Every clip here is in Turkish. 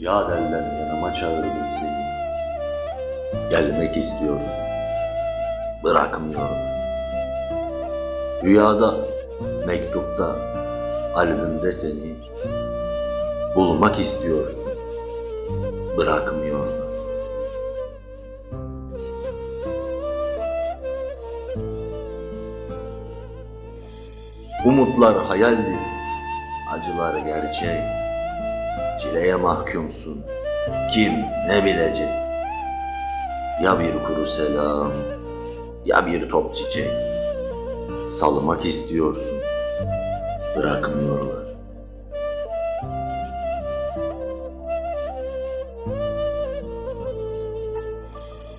Ya derler yanıma çağırdım seni. Gelmek istiyorsun. Bırakmıyorum. Rüyada, mektupta, albümde seni bulmak istiyorsun. Bırakmıyorum. Umutlar hayaldi, acılar gerçek. Çileye mahkumsun, kim ne bilecek? Ya bir kuru selam, ya bir top çiçek. Salmak istiyorsun, bırakmıyorlar.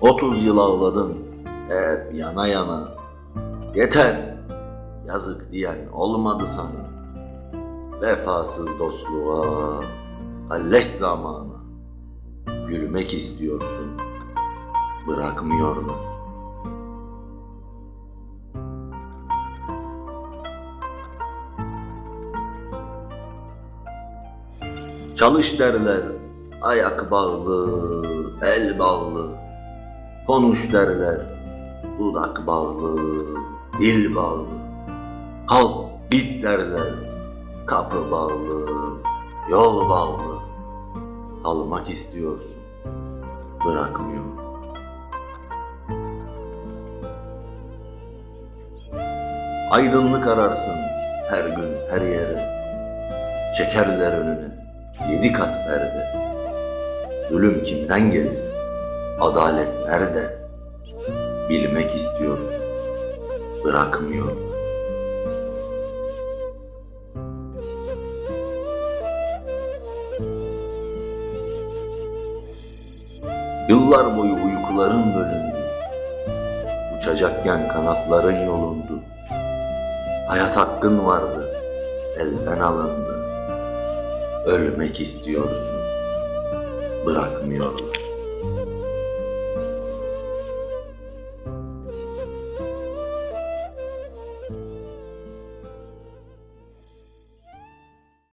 Otuz yıl ağladın, hep yana yana. Yeter, yazık diyen olmadı sana. Vefasız dostluğa, kalleş zamana. Gülmek istiyorsun, bırakmıyorlar. Çalış derler, ayak bağlı, el bağlı. Konuş derler, dudak bağlı, dil bağlı. Kalk git derler, kapı bağlı, yol bağlı. Almak istiyorsun, bırakmıyor. Aydınlık ararsın her gün her yere. Çekerler önüne yedi kat perde. Zulüm kimden gelir? Adalet nerede? Bilmek istiyoruz. Bırakmıyor. Yıllar boyu uykuların bölündü. Uçacakken kanatların yolundu. Hayat hakkın vardı, elden alındı. Ölmek istiyorsun, bırakmıyorlar.